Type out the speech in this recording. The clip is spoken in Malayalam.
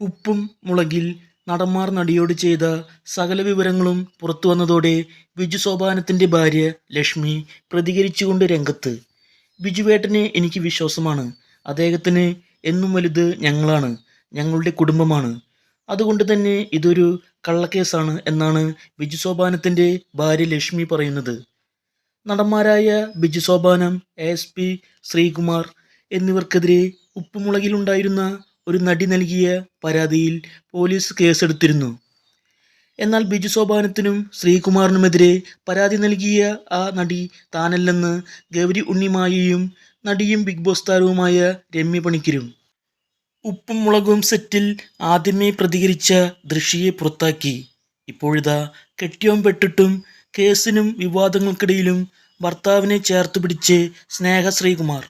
ഉപ്പും മുളകിൽ നടന്മാർ നടിയോട് ചെയ്ത സകല വിവരങ്ങളും പുറത്തു വന്നതോടെ ബിജു സോപാനത്തിന്റെ ഭാര്യ ലക്ഷ്മി പ്രതികരിച്ചുകൊണ്ട് രംഗത്ത്. ബിജുവേട്ടനെ എനിക്ക് വിശ്വാസമാണ്. അദ്ദേഹത്തിന് എന്നും വലുത് ഞങ്ങളാണ്. ഞങ്ങളുടെ കുടുംബമാണ്. അതുകൊണ്ട് തന്നെ ഇതൊരു കള്ളക്കേസാണ് എന്നാണ് ബിജു സോപാനത്തിന്റെ ഭാര്യ ലക്ഷ്മി പറയുന്നത്. നടന്മാരായ ബിജു സോപാനം എസ് പി ശ്രീകുമാർ എന്നിവർക്കെതിരെ ഉപ്പുമുളകിലുണ്ടായിരുന്ന ഒരു നടി നൽകിയ പരാതിയിൽ പോലീസ് കേസെടുത്തിരുന്നു. എന്നാൽ ബിജു സോപാനത്തിനും ശ്രീകുമാറിനുമെതിരെ പരാതി നൽകിയ ആ നടി താനല്ലെന്ന് ഗൗരി ഉണ്ണിമായയും നടിയും ബിഗ് ബോസ് താരവുമായ രമ്യ പണിക്കരും. ഉപ്പും മുളകും സെറ്റിൽ ആദ്യമേ പ്രതികരിച്ച ദൃശ്യയെ പുറത്താക്കി. ഇപ്പോഴിതാ കെട്ടിയോം പെട്ടിട്ടും കേസിനും വിവാദങ്ങൾക്കിടയിലും ഭർത്താവിനെ ചേർത്ത് പിടിച്ച് സ്നേഹ ശ്രീകുമാർ.